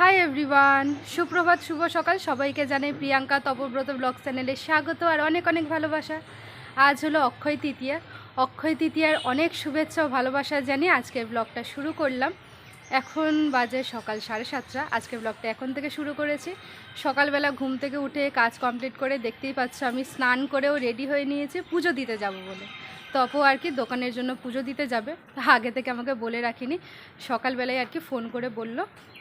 Hi everyone সুপ্রভাত, শুভ সকাল। সবাইকে জানাই প্রিয়াঙ্কা তপব্রত ব্লগ চ্যানেলে স্বাগত আর অনেক অনেক ভালোবাসা। আজ হলো অক্ষয় তৃতীয়া। অক্ষয় তৃতীয়ার অনেক শুভেচ্ছা ও ভালোবাসা জানিয়ে আজকের ব্লগটা শুরু করলাম। এখন বাজে সকাল সাড়ে সাতটা। আজকে ব্লগটা এখন থেকে শুরু করেছি। সকালবেলা ঘুম থেকে উঠে কাজ কমপ্লিট করে দেখতেই পাচ্ছ আমি স্নান করেও রেডি হয়ে নিয়েছি। পুজো দিতে যাব বলে। তপও আর কি দোকানের জন্য পুজো দিতে যাবে। আগে থেকে আমাকে বলে রাখিনি। সকালবেলায় আর কি ফোন করে বলল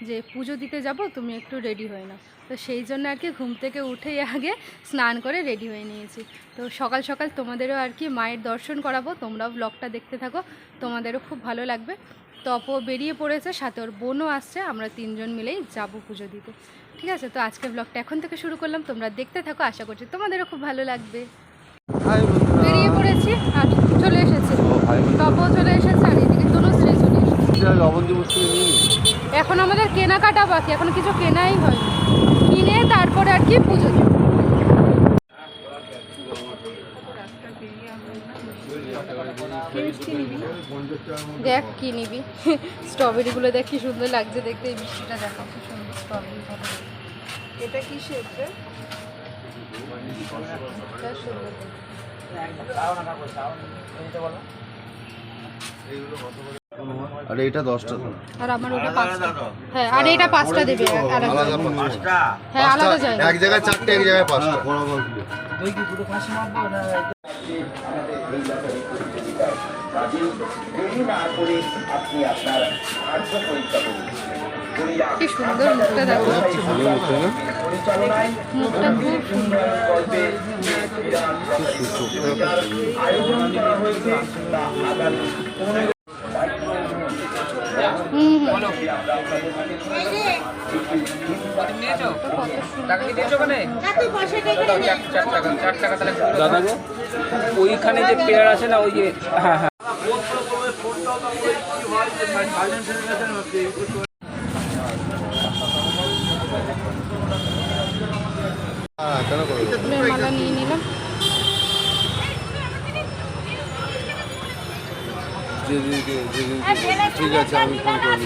যে পুজো দিতে যাব তুমি একটু রেডি হয়ে নাও। তো সেই জন্য আর কি ঘুম থেকে উঠেই আগে স্নান করে রেডি হয়ে নিয়েছি। তো সকাল সকাল তোমাদেরও আর কি মায়ের দর্শন করাবো। তোমরাও ব্লগটা দেখতে থাকো। তোমাদেরও খুব ভালো লাগবে। তপও বেরিয়ে পড়েছে সাথে ওর বোনও আসছে। আমরা তিনজন মিলেই যাব পুজো দিতে। ঠিক আছে? তো আজকে ব্লগটা এখন থেকে শুরু করলাম। তোমরা দেখতে থাকো। আশা করছি তোমাদেরও খুব ভালো লাগবে। বেরিয়ে পড়েছি। আর চলে এসেছে আর এদিকে চলে লবণ। এখন আমাদের কেনাকাটা বাকি এখন কিছু কেনাই হয় কিনে তারপরে আর কি পুজো দেব। দেখ কি নিবি। স্ট্রবেরিগুলো দেখ কি সুন্দর লাগছে দেখতে এই মিষ্টিটা দেখো কি সুন্দর স্ট্রবেরি এটা কি শেপ রে? আর এটা দশটা। তো আর আমার ওটা পাঁচটা। হ্যাঁ আর এটা 5টা দেবে। আর এক- আলাদা 5টা হ্যাঁ আলাদা যায় এক জায়গায় চারটে এক জায়গায় পাঁচটা। কি পুরো সুন্দর মারবো না রাজীব হচ্ছে না মুখটা খুব সুন্দর। হুম হুম। দাদা গো ওইখানে যে পেয়ার আছে না ওই যে হ্যাঁ হ্যাঁ হ্যাঁ কেন করব ফুলের মালা নিয়ে নিলাম। যেদিনকে যেদিনকে ঠিক আছে আমি ফোন করে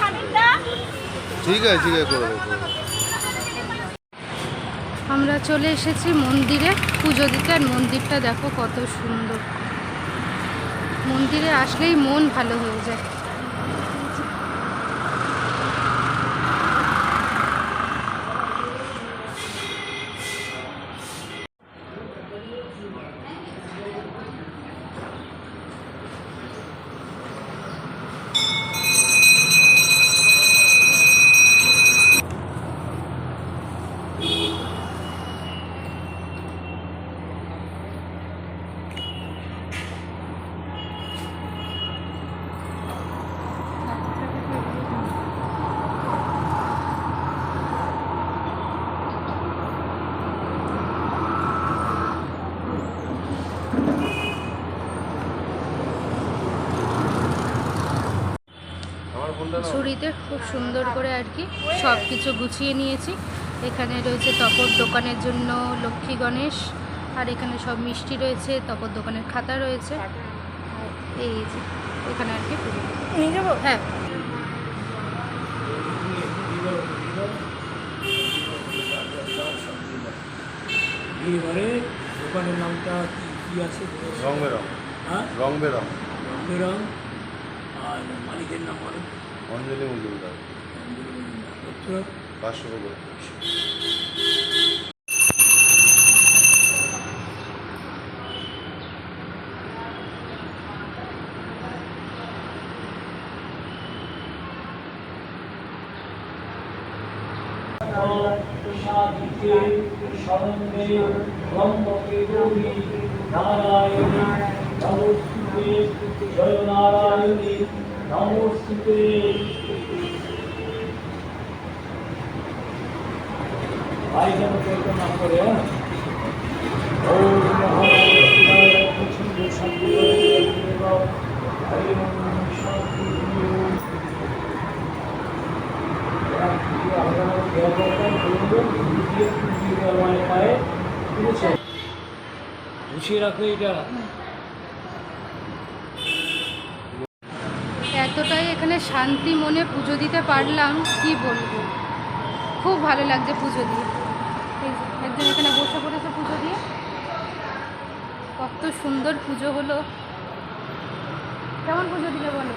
ঠিক আছে ঠিক আছে করে দেবো করে দেবো। আমরা চলে এসেছি মন্দিরে। পুজো দিতে আর মন্দিরটা দেখো কত সুন্দর। মন্দিরে আসলেই মন ভালো হয়ে যায় ঝুড়িতে খুব সুন্দর করে আর কি সব কিছু গুছিয়ে নিয়েছি। এখানে রয়েছে তপর দোকানের জন্য লক্ষ্মী গণেশ আর এখানে সব মিষ্টি রয়েছে তপর দোকানের খাতা রয়েছে। এই যে এখানে আর কি নিয়ে যাব? হ্যাঁ। এবারে দোকানের নামটা কি আছে? রং বেরং হ্যাঁ? রং বেরং রং আর মালিকের নাম বলো। অঞ্জলি মজুমদার পাঁচশো সাধিকে স্মরণে ব্রহ্মকে গৌরী নারায়ণী নমস্তুতে জয় নারায়ণী। নমস্তুতে ভাই যেন চৈতন্য না করে গুছিয়ে রাখো এটা এখানে শান্তি মনে পুজো দিতে পারলাম কি বলব? খুব ভালো লাগছে পুজো দিয়ে। একজন এখানে বসে পড়েছে পুজো দিয়ে। কত সুন্দর পুজো হলো। কেমন পুজো দিলে বলো?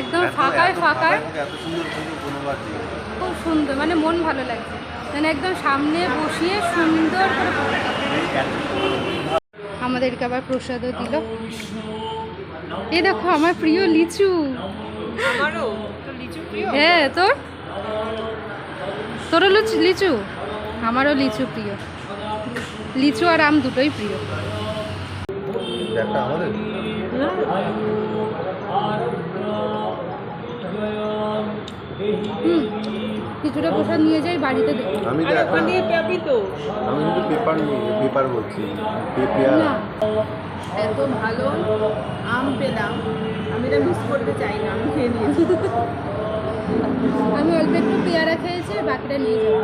একদম ফাঁকায় ফাঁকায়। খুব সুন্দর মানে মন ভালো লাগছে। মানে একদম সামনে বসিয়ে সুন্দর করে আমাদেরকে আবার প্রসাদও দিল। এ দেখো আমার প্রিয় লিচু। আমারও তো লিচু প্রিয়? হ্যাঁ তোর? তোরও লুচি লিচু? আমারও লিচু প্রিয়। লিচু আর আম দুটোই প্রিয়। আমাদের? হুম। কিছুটা প্রসাদ নিয়ে যাই বাড়িতে দেবো আমি তো পাবি আমি কিন্তু পেপার নিই পেপার বলছি পেপার না। এত ভালো আম পেলাম আমি এটা মিস করতে চাই না আমি খেয়ে নিয়েছি। আমি অল্প একটু পেয়ারা খেয়েছি আর বাকিটা নিয়ে যাব।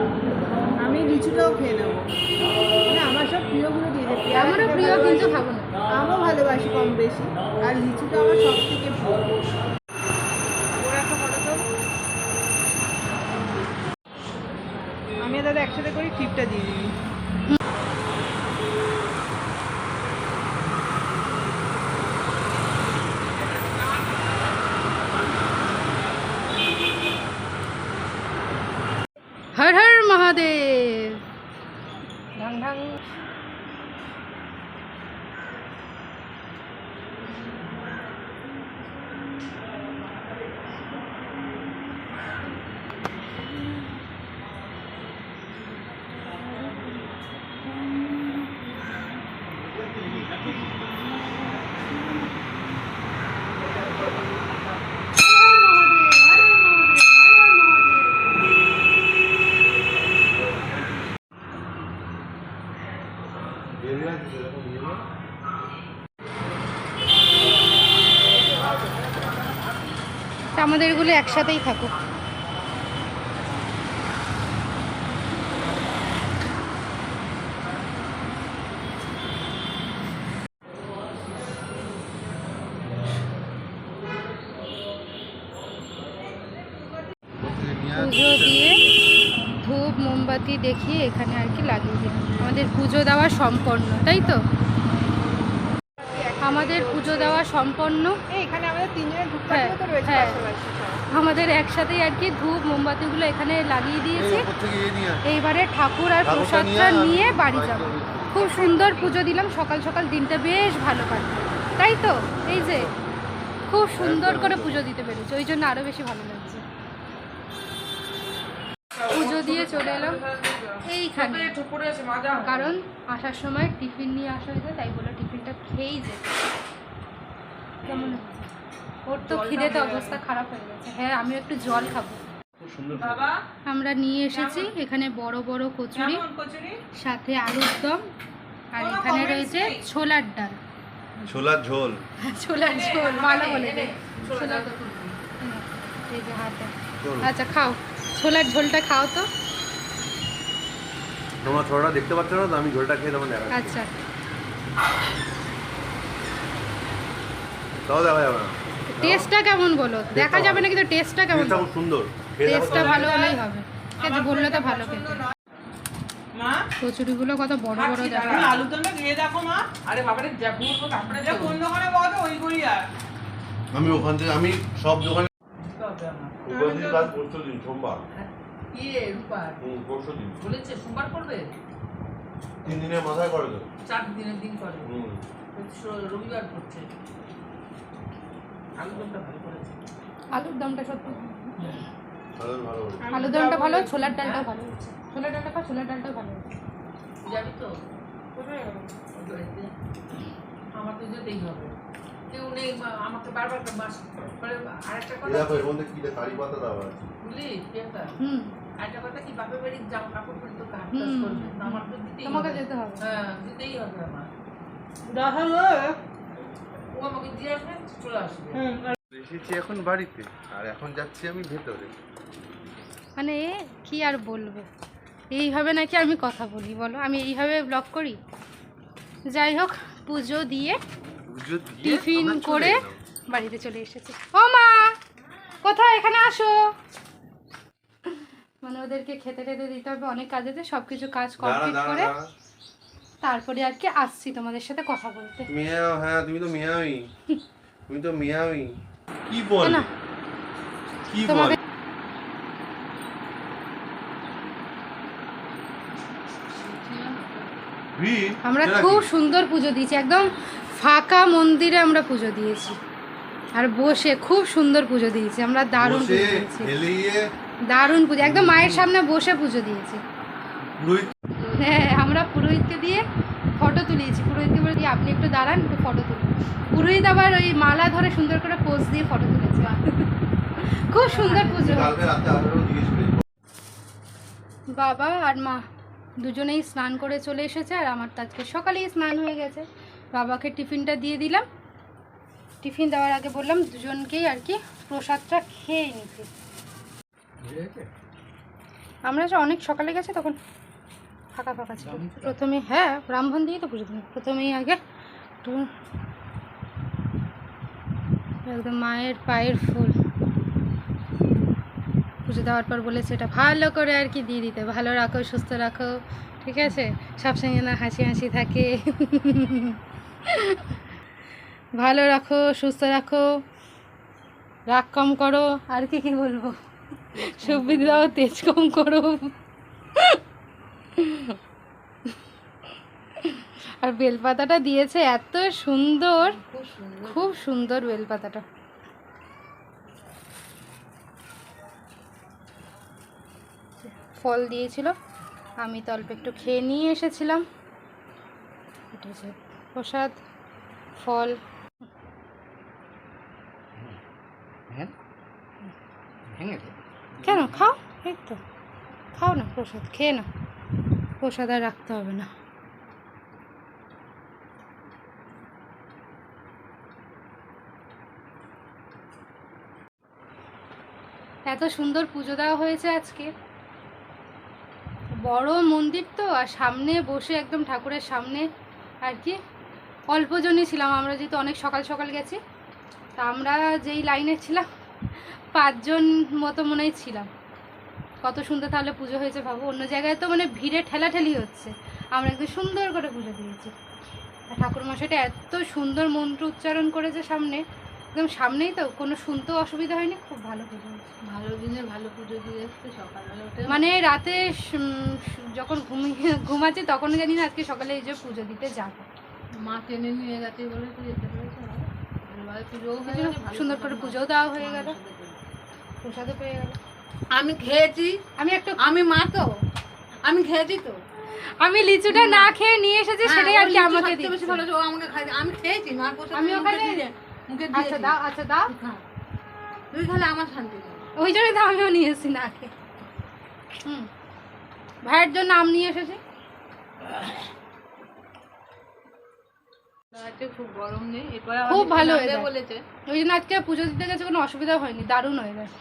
আমি লিচুটাও খেয়ে নেব। মানে আমার সব প্রিয়গুলো দিয়ে দেবে আমারও প্রিয় কিন্তু খাব না। আমও ভালোবাসি কম বেশি আর লিচুটা আমার সব থেকে প্রিয় ওরা একটা ফটো তো আমি দাদা একসাথে করি টিপটা দিয়ে দিবি। এগুলো একসাথেই থাকুক পুজো দিয়ে ধূপ, মোমবাতি দেখিয়ে এখানে আর কি লাগিয়ে দিলাম। আমাদের পুজো দেওয়া সম্পন্ন, তাই তো? আমাদের পুজো দেওয়া সম্পন্ন। এখানে আমাদের তিনজনের ধূপ হ্যাঁ, তো রয়েছে হ্যাঁ। আমাদের একসাথেই আর কি ধূপ মোমবাতিগুলো এখানে লাগিয়ে দিয়েছি। এইবারে ঠাকুর আর প্রসাদটা নিয়ে নিয়ে বাড়ি যাব। খুব সুন্দর পুজো দিলাম সকাল সকাল দিনটা বেশ ভালো কাটলো। তাই তো? এই যে খুব সুন্দর করে পুজো দিতে পেরেছি ওই জন্য আরও বেশি ভালো লাগছে। পুজো দিয়ে চলে এলাম এইখানে। কারণ আসার সময় টিফিন নিয়ে আসা হয়েছে তাই বলে টিফিনটা খেয়েই যেতে কেমন ওর তো খিদেতে অবস্থা খারাপ হয়ে গেছে। হ্যাঁ আমিও একটু জল খাব। আমরা নিয়ে এসেছি এখানে বড় বড় কচুরি সাথে আলুর দম আর এখানে রয়েছে ছোলার ডাল। ছোলার ঝোল। ছোলার ঝোল ভালো বলে দে। ছোলার ঝোল। এই যে হাতে। আচ্ছা খাও। ছোলার ঝোলটা খাও তো। তোমরা ছোলাটা দেখতে পাচ্ছ না তো আমি ঝোলটা খেয়ে তখন দেখা আচ্ছা। তাও দেখা যাবে না। টেস্টটা কেমন বলো? দেখা যাবে না কিন্তু টেস্টটা কেমন? টেস্টটা খুব সুন্দর। টেস্টটা ভালো হলেই হবে। ঠিক আছে বললে তো ভালো খেতে। কচুরিগুলো কত বড় বড় দেখো। তুমি আলুর দমটা দিয়ে দেখো মা। আরে বাবারে যা তারপরে এটা কোন দোকানে বলো ওই করি আর। আমি ওখান থেকে আমি সব দোকানে আমার কাজ পরশু দিন সোমবার। ইয়ে রূপার। হুম পরশু দিন বলেছে সোমবার করবে? তিন দিনের মাথায় করে তো। চার দিনের দিন করে। হুম। রবিবার করছে। আলুদমটা ভালো করেছে। আলুর দমটা সত্যি। ভালো। আলুর দমটা ভালো ছোলার ডালটাও ভালো। হচ্ছে ছোলার ডালটা ছোলার ডালটাও ভালো হচ্ছে যাবি তো? কোথায় আমার তো যেতেই হবে। কেউ নেই মা- আমাকে বারবার মাস পরে আরেকটা কথা দেখো এর মধ্যে কি কারি পাতা দেওয়া আছে। বুঝলি? প্রিয়াঙ্কা হুম। আরেকটা কথা কি? বাপের বাড়ির জামা কাপড় পরে তো হাত করবে। আমার তো দিতেই তোমাকে যেতে হবে। হ্যাঁ দিতেই হবে আমার। দেখাল ও আমাকে দিয়ে আসবে চলে আসবে। এসেছি এখন বাড়িতে আর এখন যাচ্ছি আমি ভেতরে। মানে কি আর বলব? এইভাবে নাকি আমি কথা বলি বলো? আমি এইভাবে ব্লগ করি? যাই হোক পুজো দিয়ে টিফিন করে বাড়িতে চলে এসেছি। ও মা কোথায়? এখানে আসো। মানে ওদেরকে খেতে টেতে দিতে হবে অনেক কাজেতে সব কিছু কাজ কমপ্লিট করে তারপরে আর কি আসছি তোমাদের সাথে কথা বলতে। মিয়াও হ্যাঁ তুমি তো মিয়াওই। তুমি তো মিয়াওই। কি বল? কি বল? আমরা খুব সুন্দর পুজো দিয়েছি একদম ফাঁকা মন্দিরে আমরা পুজো দিয়েছি। আর বসে খুব সুন্দর পুজো দিয়েছি। আমরা দারুণ পুজো দিয়েছি। দারুণ পুজো। একদম মায়ের সামনে বসে পুজো দিয়েছি। হ্যাঁ আমরা পুরোহিতকে দিয়ে ফটো তুলিয়েছি। পুরোহিতকে বলে দিয়ে আপনি একটু দাঁড়ান একটু ফটো তুলুন। পুরোহিত আবার ওই মালা ধরে সুন্দর করে পোজ দিয়ে ফটো তুলেছে। খুব সুন্দর পুজো। বাবা আর মা দুজনেই স্নান করে চলে এসেছে আর আমার তো আজকে সকালেই স্নান হয়ে গেছে। বাবাকে টিফিনটা দিয়ে দিলাম। টিফিন দেওয়ার আগে বললাম দুজনকেই আর কি প্রসাদটা খেয়ে নিতে। আমরা যে অনেক সকালে গেছে তখন ফাঁকা ফাঁকা ছিল। প্রথমে হ্যাঁ ব্রাহ্মণ দিয়ে তো পুজো দিলাম। প্রথমেই আগে একটু একদম মায়ের পায়ের ফুল। পুজো দেওয়ার পর বলেছে এটা ভালো করে আর কি দিয়ে দিতে। ভালো রাখো সুস্থ রাখো। ঠিক আছে? সবসময় যেন হাসি হাসি থাকে। ভালো রাখো সুস্থ রাখো। রাগ কম করো আর কি কি বলব? সুবিধা দাও তেজ কম করো। আর বেলপাতাটা দিয়েছে এত সুন্দর। খুব সুন্দর। বেলপাতাটা। ফল দিয়েছিল। আমি তো অল্প একটু খেয়ে নিয়ে এসেছিলাম। প্রসাদ ফল। কেন? খাও? এই তো। খাও না প্রসাদ খেয়ে না প্রসাদ আর রাখতে হবে না। এত সুন্দর পুজো দেওয়া হয়েছে আজকে। বড় মন্দির তো আর সামনে বসে একদম ঠাকুরের সামনে। আর কি? অল্পজনই ছিলাম আমরা যেহেতু অনেক সকাল সকাল গেছি তা আমরা যেই লাইনে ছিলাম পাঁচজন মতো মনে হয় ছিলাম। কত সুন্দর তাহলে পুজো হয়েছে ভাবো অন্য জায়গায় তো মানে ভিড়ে ঠেলাঠেলি হচ্ছে। আমরা একদম সুন্দর করে পুজো দিয়েছি। আর ঠাকুর মশাইটা এত সুন্দর মন্ত্র উচ্চারণ করেছে সামনে। একদম সামনেই তো কোনো শুনতেও অসুবিধা হয়নি খুব ভালো পুজো ভালো দিনে ভালো পুজো দিয়ে এসছে সকালবেলা মানে রাতে যখন ঘুমিয়ে ঘুমাচ্ছি তখন জানি না আজকে সকালে এই যে পুজো দিতে যাব। মা টেনে নিয়ে গেছে বলে তো যেতে পেরেছে পুজোও হয়ে সুন্দর করে পুজোও দেওয়া হয়ে গেল। প্রসাদও পেয়ে গেল। আমি খেয়েছি। আমি একটু আমি মা তো। আমি খেয়েছি তো। আমি লিচুটা না খেয়ে নিয়ে এসেছি হ্যাঁ, সেটাই আর কি আমাকে সবচেয়ে বেশি ভালো ও আমাকে খাইয়েছে। আমি খেয়েছি মার প্রসাদ আমি মুখে ওখানে- দিয়ে- মুখে আচ্ছা দাও আচ্ছা দাও। তুই। খেলে আমার শান্তি ওই জন্যই তো আমিও নিয়ে এসেছি না খেয়ে হুম। ভাইয়ের জন্য আম নিয়ে এসেছি। খুব ভালো। বলেছে। ওই জন্য আজকে পুজো দিতে গেছে কোনো অসুবিধা হয়নি দারুণ হয়ে গেছে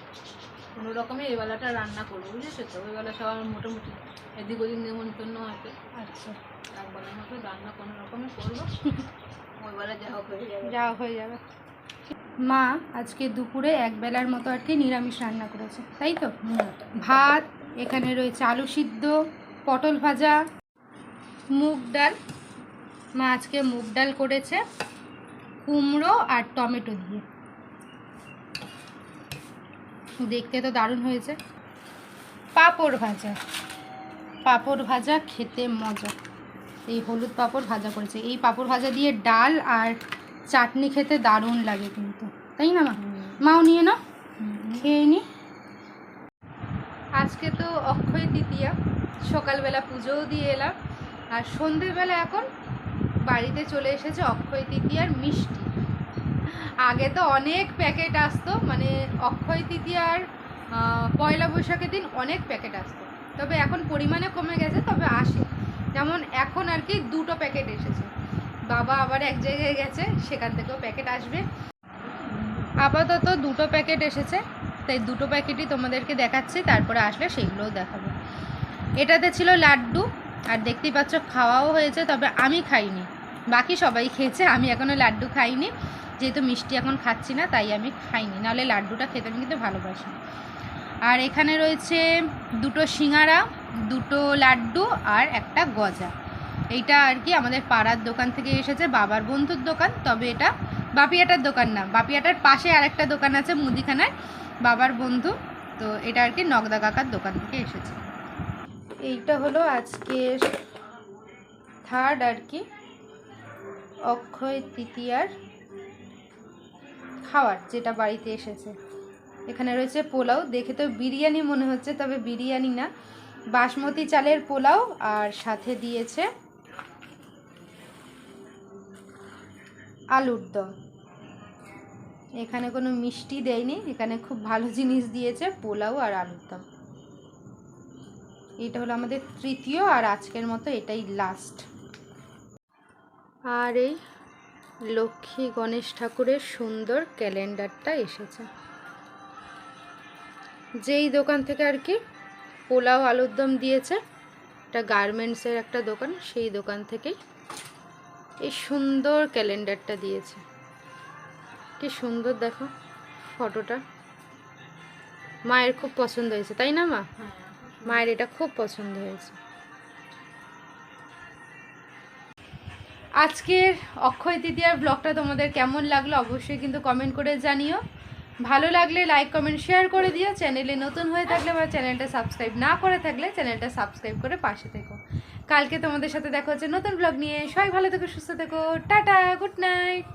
কোনো রকমে এই বেলাটা রান্না করব বুঝেছ তো? ওই বেলা সবার মোটামুটি এদিক ওদিক নেমন্তন্ন আছে। আচ্ছা। এক বেলার মতো রান্না কোনো রকমে করব। ওই বেলা যা হয়ে যাবে। যা হয়ে যাবে। মা আজকে দুপুরে এক বেলার মতো আর কি নিরামিষ রান্না করেছে তাই তো? ভাত এখানে রয়েছে আলু সিদ্ধ পটল ভাজা মুগ ডাল। মা আজকে মুগ ডাল করেছে কুমড়ো আর টমেটো দিয়ে। দেখতে তো দারুণ হয়েছে। পাঁপড় ভাজা। পাঁপড় ভাজা খেতে মজা। এই হলুদ পাঁপড় ভাজা করেছে। এই পাঁপড় ভাজা দিয়ে ডাল আর চাটনি খেতে দারুণ লাগে কিন্তু। তাই না মা? মাও নিয়ে নাও। খেয়ে নি। আজকে তো অক্ষয় তৃতীয়া। সকালবেলা পুজোও দিয়ে এলাম। আর সন্ধেবেলা এখন বাড়িতে চলে এসেছে অক্ষয় তৃতীয়ার মিষ্টি। আগে তো অনেক প্যাকেট আসতো মানে অক্ষয় তৃতীয়ার পয়লা বৈশাখের দিন অনেক প্যাকেট আসতো। তবে এখন পরিমাণে কমে গেছে, তবে আসে। যেমন এখন আর কি দুটো প্যাকেট এসেছে। বাবা আবার এক জায়গায় গেছে, সেখান থেকেও প্যাকেট আসবে। আপাতত দুটো প্যাকেট এসেছে, তাই দুটো প্যাকেটই তোমাদেরকে দেখাচ্ছি, তারপরে আসলে সেগুলোও দেখাবো। এটাতে ছিল লাড্ডু, আর দেখতেই পাচ্ছ খাওয়াও হয়েছে, তবে আমি খাইনি। বাকি সবাই খেয়েছে। আমি এখনও লাড্ডু খাইনি। যেহেতু মিষ্টি এখন খাচ্ছি না, তাই আমি খাইনি। নাহলে লাড্ডুটা খেতে আমি কিন্তু ভালোবাসি। আর এখানে রয়েছে দুটো সিঙ্গারা, দুটো লাড্ডু আর একটা গজা। এইটা আর কি আমাদের পাড়ার দোকান থেকে এসেছে, বাবার বন্ধুর দোকান। তবে এটা বাপিয়াটার দোকান না। বাপিয়াটার পাশে আরেকটা দোকান আছে মুদিখানার, বাবার বন্ধু। তো এটা আর কি নগদা কাকার দোকান থেকে এসেছে। এইটা হলো আজকের থার্ড আর কি। অক্ষয় তৃতীয়ার খাওয়ার যেটা বাড়িতে এসেছে। এখানে রয়েছে পোলাও। দেখে তো বিরিয়ানি মনে হচ্ছে, তবে বিরিয়ানি না। বাসমতি চালের পোলাও আর সাথে দিয়েছে আলুর দম। এখানে কোনো মিষ্টি দেয়নি, এখানে খুব ভালো জিনিস দিয়েছে, পোলাও আর আলুর দম। এটা হলো আমাদের তৃতীয় আর আজকের মতো এটাই লাস্ট আর এই লক্ষ্মী গণেশ ঠাকুরের সুন্দর ক্যালেন্ডারটা এসেছে। যেই দোকান থেকে আর কি পোলাও আলুর দম দিয়েছে এটা গার্মেন্টসের একটা দোকান সেই দোকান থেকেই এই সুন্দর ক্যালেন্ডারটা দিয়েছে। কি সুন্দর দেখো ফটোটা। মায়ের খুব পছন্দ হয়েছে তাই না মা? মায়ের এটা খুব পছন্দ হয়েছে। আজকের অক্ষয় তৃতীয়ার ব্লগটা তোমাদের কেমন লাগল অবশ্যই কিন্তু কমেন্ট করে জানিও। ভালো লাগলে লাইক কমেন্ট শেয়ার করে দিও। চ্যানেলে নতুন হয়ে থাকলে বা চ্যানেলটা সাবস্ক্রাইব না করে থাকলে চ্যানেলটা সাবস্ক্রাইব করে পাশে থেকো। কালকে তোমাদের সাথে দেখা হচ্ছে নতুন ব্লগ নিয়ে। সবাই ভালো থেকো, সুস্থ থেকো। Tata good night